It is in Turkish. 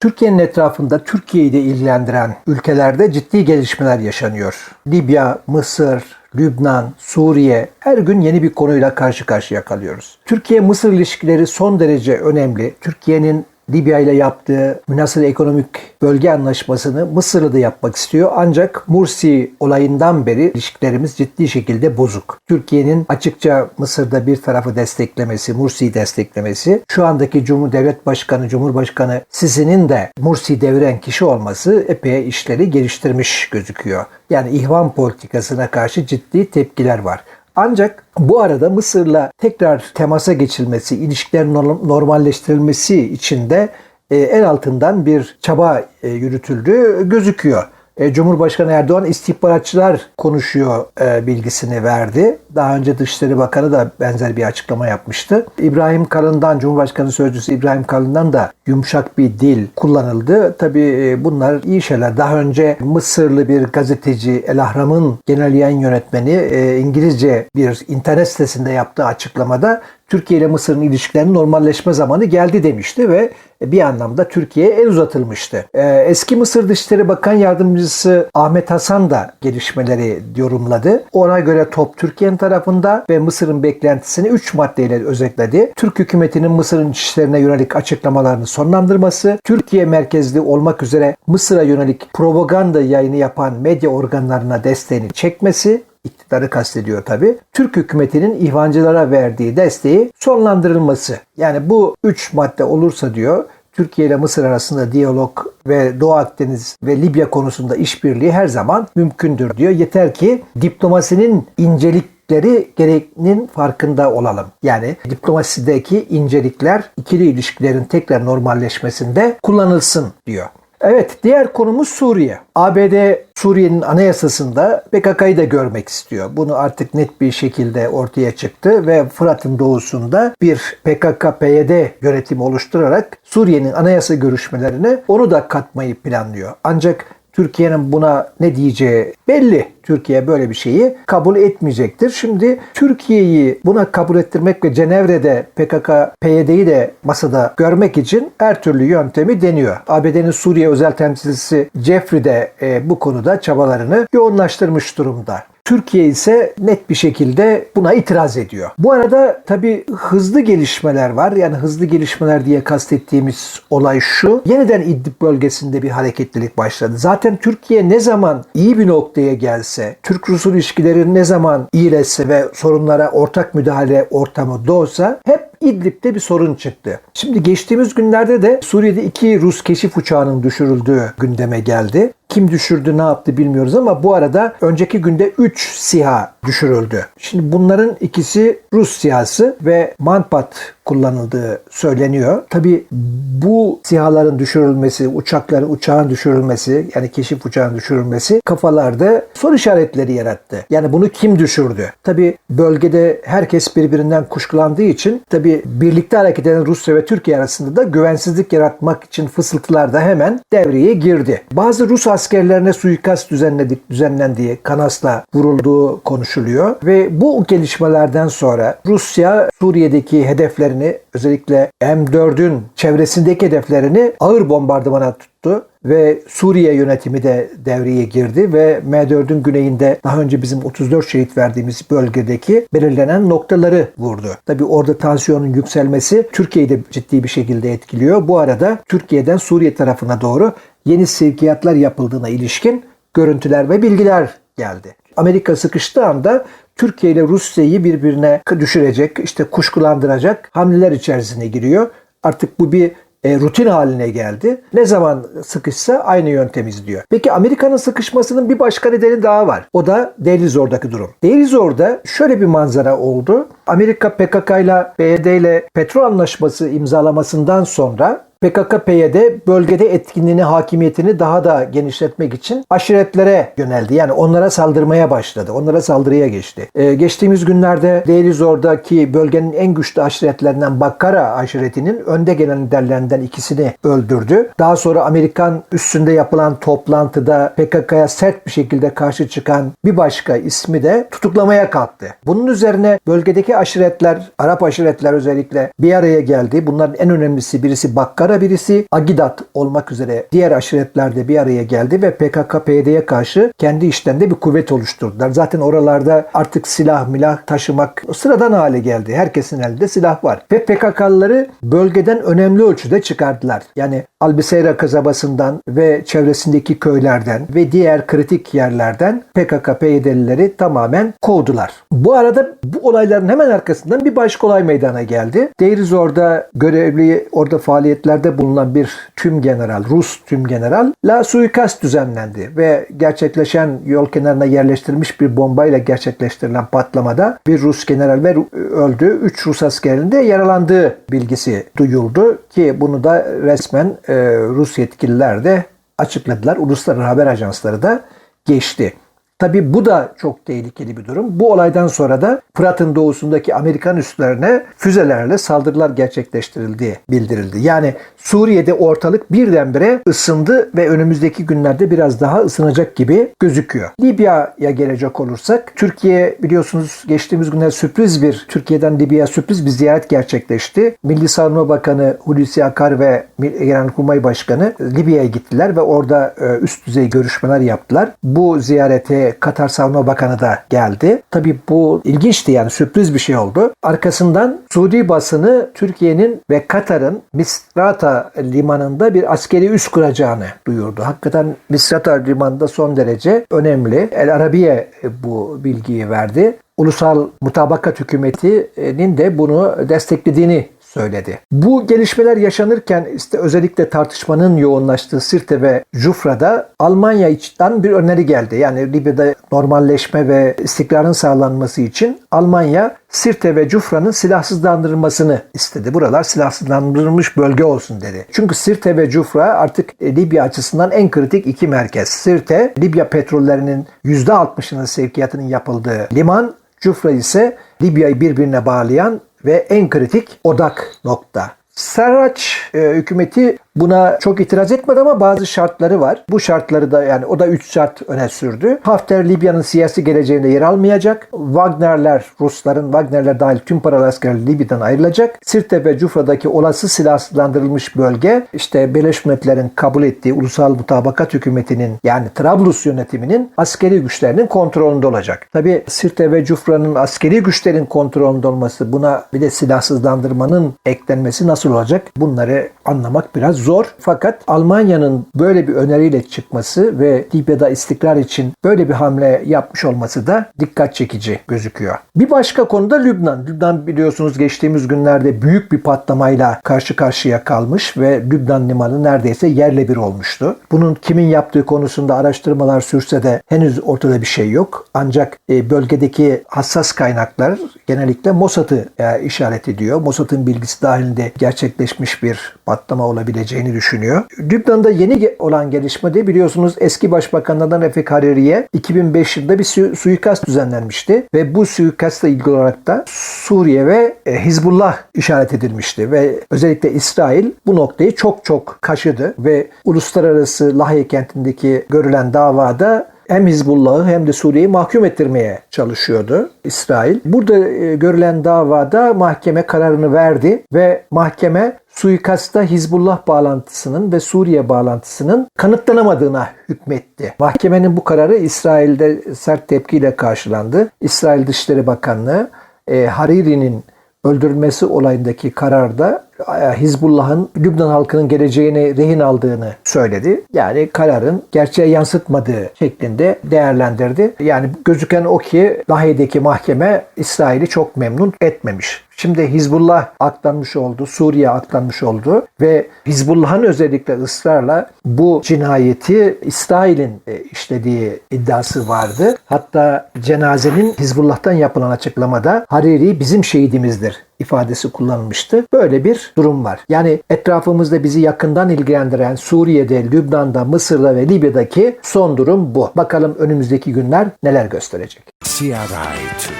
Türkiye'nin etrafında Türkiye'yi de ilgilendiren ülkelerde ciddi gelişmeler yaşanıyor. Libya, Mısır, Lübnan, Suriye her gün yeni bir konuyla karşı karşıya kalıyoruz. Türkiye-Mısır ilişkileri son derece önemli. Türkiye'nin Libya ile yaptığı münasır ekonomik bölge anlaşmasını Mısır'la da yapmak istiyor. Ancak Mursi olayından beri ilişkilerimiz ciddi şekilde bozuk. Türkiye'nin açıkça Mısır'da bir tarafı desteklemesi, Mursi'yi desteklemesi, şu andaki Cumhur Devlet Başkanı, Cumhurbaşkanı Sisi'nin de Mursi deviren kişi olması epey işleri geliştirmiş gözüküyor. Yani ihvan politikasına karşı ciddi tepkiler var. Ancak bu arada Mısır'la tekrar temasa geçilmesi, ilişkilerin normalleştirilmesi için de e, el altından bir çaba e, yürütüldüğü gözüküyor. E, Cumhurbaşkanı Erdoğan istihbaratçılar konuşuyor e, bilgisini verdi. Daha önce Dışişleri Bakanı da benzer bir açıklama yapmıştı. İbrahim Kalın'dan, Cumhurbaşkanı Sözcüsü İbrahim Kalın'dan da yumuşak bir dil kullanıldı. Tabii e, bunlar iyi şeyler. Daha önce Mısırlı bir gazeteci El Ahram'ın genel yayın yönetmeni İngilizce bir internet sitesinde yaptığı açıklamada Türkiye ile Mısır'ın ilişkilerinin normalleşme zamanı geldi demişti ve bir anlamda Türkiye'ye el uzatılmıştı. Eski Mısır Dışişleri Bakan Yardımcısı Ahmet Hasan da gelişmeleri yorumladı. Ona göre top Türkiye'nin tarafında ve Mısır'ın beklentisini 3 maddeyle özetledi. Türk hükümetinin Mısır'ın işlerine yönelik açıklamalarını sonlandırması, Türkiye merkezli olmak üzere Mısır'a yönelik propaganda yayını yapan medya organlarına desteğini çekmesi, iktidarı kastediyor tabi. Türk hükümetinin ihvancılara verdiği desteği sonlandırılması. Yani bu üç madde olursa diyor Türkiye ile Mısır arasında diyalog ve Doğu Akdeniz ve Libya konusunda işbirliği her zaman mümkündür diyor. Yeter ki diplomasinin incelikleri gereğinin farkında olalım. Yani diplomasideki incelikler ikili ilişkilerin tekrar normalleşmesinde kullanılsın diyor. Evet, diğer konumuz Suriye. ABD Suriye'nin anayasasında PKK'yı da görmek istiyor. Bunu artık net bir şekilde ortaya çıktı ve Fırat'ın doğusunda bir PKK-PYD yönetimi oluşturarak Suriye'nin anayasa görüşmelerine onu da katmayı planlıyor. Ancak Türkiye'nin buna ne diyeceği belli. Türkiye böyle bir şeyi kabul etmeyecektir. Şimdi Türkiye'yi buna kabul ettirmek ve Cenevre'de PKK, PYD'yi de masada görmek için her türlü yöntemi deniyor. ABD'nin Suriye özel temsilcisi Jeffrey de e, bu konuda çabalarını yoğunlaştırmış durumda. Türkiye ise net bir şekilde buna itiraz ediyor. Bu arada tabii hızlı gelişmeler var. Yani hızlı gelişmeler diye kastettiğimiz olay şu. Yeniden İdlib bölgesinde bir hareketlilik başladı. Zaten Türkiye ne zaman iyi bir noktaya gelse, Türk-Rus ilişkileri ne zaman iyileşse ve sorunlara ortak müdahale ortamı doğsa hep İdlib'de bir sorun çıktı. Şimdi geçtiğimiz günlerde de Suriye'de iki Rus keşif uçağının düşürüldüğü gündeme geldi. Kim düşürdü ne yaptı bilmiyoruz ama bu arada önceki günde 3 SİHA düşürüldü. Şimdi bunların ikisi Rus SİHA'sı ve Manpat kullanıldığı söyleniyor. Tabi bu SİHA'ların düşürülmesi, uçakların uçağın düşürülmesi yani keşif uçağın düşürülmesi kafalarda soru işaretleri yarattı. Yani bunu kim düşürdü? Tabi bölgede herkes birbirinden kuşkulandığı için tabi birlikte hareket eden Rusya ve Türkiye arasında da güvensizlik yaratmak için fısıltılar da hemen devreye girdi. Bazı Rus askerlerine suikast düzenledik, düzenlendiği, Kanas'la vurulduğu konuşuluyor ve bu gelişmelerden sonra Rusya Suriye'deki hedeflerini özellikle M4'ün çevresindeki hedeflerini ağır bombardımana tuttu ve Suriye yönetimi de devreye girdi ve M4'ün güneyinde daha önce bizim 34 şehit verdiğimiz bölgedeki belirlenen noktaları vurdu. Tabi orada tansiyonun yükselmesi Türkiye'yi de ciddi bir şekilde etkiliyor. Bu arada Türkiye'den Suriye tarafına doğru yeni sevkiyatlar yapıldığına ilişkin görüntüler ve bilgiler geldi. Amerika sıkıştığı anda Türkiye ile Rusya'yı birbirine düşürecek, işte kuşkulandıracak hamleler içerisine giriyor. Artık bu bir e, rutin haline geldi. Ne zaman sıkışsa aynı yöntem izliyor. Peki Amerika'nın sıkışmasının bir başka nedeni daha var. O da Deir durum. Deir şöyle bir manzara oldu. Amerika PKK ile BD ile petrol anlaşması imzalamasından sonra PKK-PYD bölgede etkinliğini, hakimiyetini daha da genişletmek için aşiretlere yöneldi. Yani onlara saldırmaya başladı. Onlara saldırıya geçti. Ee, geçtiğimiz günlerde Deirizor'daki bölgenin en güçlü aşiretlerinden Bakkara aşiretinin önde gelen liderlerinden ikisini öldürdü. Daha sonra Amerikan üstünde yapılan toplantıda PKK'ya sert bir şekilde karşı çıkan bir başka ismi de tutuklamaya kalktı. Bunun üzerine bölgedeki aşiretler, Arap aşiretler özellikle bir araya geldi. Bunların en önemlisi birisi Bakkara Onlara birisi Agidat olmak üzere diğer aşiretlerde bir araya geldi ve PKK-PYD'ye karşı kendi işlerinde bir kuvvet oluşturdular. Zaten oralarda artık silah milah taşımak sıradan hale geldi. Herkesin elinde silah var. Ve PKK'lıları bölgeden önemli ölçüde çıkardılar. Yani Albiseyra kasabasından ve çevresindeki köylerden ve diğer kritik yerlerden PKK-PYD'lileri tamamen kovdular. Bu arada bu olayların hemen arkasından bir başka olay meydana geldi. Deirizor'da görevli orada faaliyetlerde bulunan bir tüm general, Rus tüm general la suikast düzenlendi ve gerçekleşen yol kenarına yerleştirilmiş bir bombayla gerçekleştirilen patlamada bir Rus general ve öldü. Üç Rus askerinin de yaralandığı bilgisi duyuldu ki bunu da resmen e, Rus yetkililer de açıkladılar. Uluslararası haber ajansları da geçti. Tabi bu da çok tehlikeli bir durum. Bu olaydan sonra da Fırat'ın doğusundaki Amerikan üslerine füzelerle saldırılar gerçekleştirildiği bildirildi. Yani Suriye'de ortalık birdenbire ısındı ve önümüzdeki günlerde biraz daha ısınacak gibi gözüküyor. Libya'ya gelecek olursak Türkiye biliyorsunuz geçtiğimiz günler sürpriz bir Türkiye'den Libya'ya sürpriz bir ziyaret gerçekleşti. Milli Savunma Bakanı Hulusi Akar ve Genelkurmay Başkanı Libya'ya gittiler ve orada e, üst düzey görüşmeler yaptılar. Bu ziyarete Katar Savunma Bakanı da geldi. Tabii bu ilginçti yani sürpriz bir şey oldu. Arkasından Suudi basını Türkiye'nin ve Katar'ın Misrata limanında bir askeri üs kuracağını duyurdu. Hakikaten Misrata limanında son derece önemli. El Arabiye bu bilgiyi verdi. Ulusal Mutabakat Hükümeti'nin de bunu desteklediğini söyledi. Bu gelişmeler yaşanırken işte özellikle tartışmanın yoğunlaştığı Sirte ve Jufra'da Almanya içten bir öneri geldi. Yani Libya'da normalleşme ve istikrarın sağlanması için Almanya Sirte ve Cufra'nın silahsızlandırılmasını istedi. Buralar silahsızlandırılmış bölge olsun dedi. Çünkü Sirte ve Cufra artık Libya açısından en kritik iki merkez. Sirte, Libya petrollerinin %60'ının sevkiyatının yapıldığı liman, Cufra ise Libya'yı birbirine bağlayan ve en kritik odak nokta. Sarraç e, hükümeti buna çok itiraz etmedi ama bazı şartları var. Bu şartları da yani o da 3 şart öne sürdü. Hafter Libya'nın siyasi geleceğinde yer almayacak. Wagnerler, Rusların Wagnerler dahil tüm paralı askerler Libya'dan ayrılacak. Sirte ve Cufra'daki olası silahsızlandırılmış bölge işte Birleşmiş Milletler'in kabul ettiği Ulusal Mutabakat Hükümeti'nin yani Trablus yönetiminin askeri güçlerinin kontrolünde olacak. Tabi Sirte ve Cufra'nın askeri güçlerin kontrolünde olması buna bir de silahsızlandırmanın eklenmesi nasıl olacak? Bunları anlamak biraz zor. Fakat Almanya'nın böyle bir öneriyle çıkması ve Libya'da istikrar için böyle bir hamle yapmış olması da dikkat çekici gözüküyor. Bir başka konuda Lübnan. Lübnan biliyorsunuz geçtiğimiz günlerde büyük bir patlamayla karşı karşıya kalmış ve Lübnan limanı neredeyse yerle bir olmuştu. Bunun kimin yaptığı konusunda araştırmalar sürse de henüz ortada bir şey yok. Ancak e, bölgedeki hassas kaynaklar genellikle Mossad'ı e, işaret ediyor. Mossad'ın bilgisi dahilinde gerçekleşmiş bir patlama olabileceğini düşünüyor. Lübnan'da yeni olan gelişme de biliyorsunuz eski başbakanlardan Refik Hariri'ye 2005 yılında bir su- suikast düzenlenmişti ve bu suikastla ilgili olarak da Suriye ve e, Hizbullah işaret edilmişti ve özellikle İsrail bu noktayı çok çok kaşıdı ve uluslararası Lahey kentindeki görülen davada hem Hizbullah'ı hem de Suriye'yi mahkum ettirmeye çalışıyordu İsrail. Burada e, görülen davada mahkeme kararını verdi ve mahkeme suikasta Hizbullah bağlantısının ve Suriye bağlantısının kanıtlanamadığına hükmetti. Mahkemenin bu kararı İsrail'de sert tepkiyle karşılandı. İsrail Dışişleri Bakanlığı e, Hariri'nin öldürülmesi olayındaki kararda e, Hizbullah'ın Lübnan halkının geleceğini rehin aldığını söyledi. Yani kararın gerçeğe yansıtmadığı şeklinde değerlendirdi. Yani gözüken o ki Lahey'deki mahkeme İsrail'i çok memnun etmemiş. Şimdi Hizbullah aklanmış oldu, Suriye aklanmış oldu ve Hizbullah'ın özellikle ısrarla bu cinayeti İsrail'in e, işlediği iddiası vardı. Hatta cenazenin Hizbullah'tan yapılan açıklamada Hariri bizim şehidimizdir ifadesi kullanılmıştı. Böyle bir durum var. Yani etrafımızda bizi yakından ilgilendiren Suriye'de, Lübnan'da, Mısır'da ve Libya'daki son durum bu. Bakalım önümüzdeki günler neler gösterecek. CRI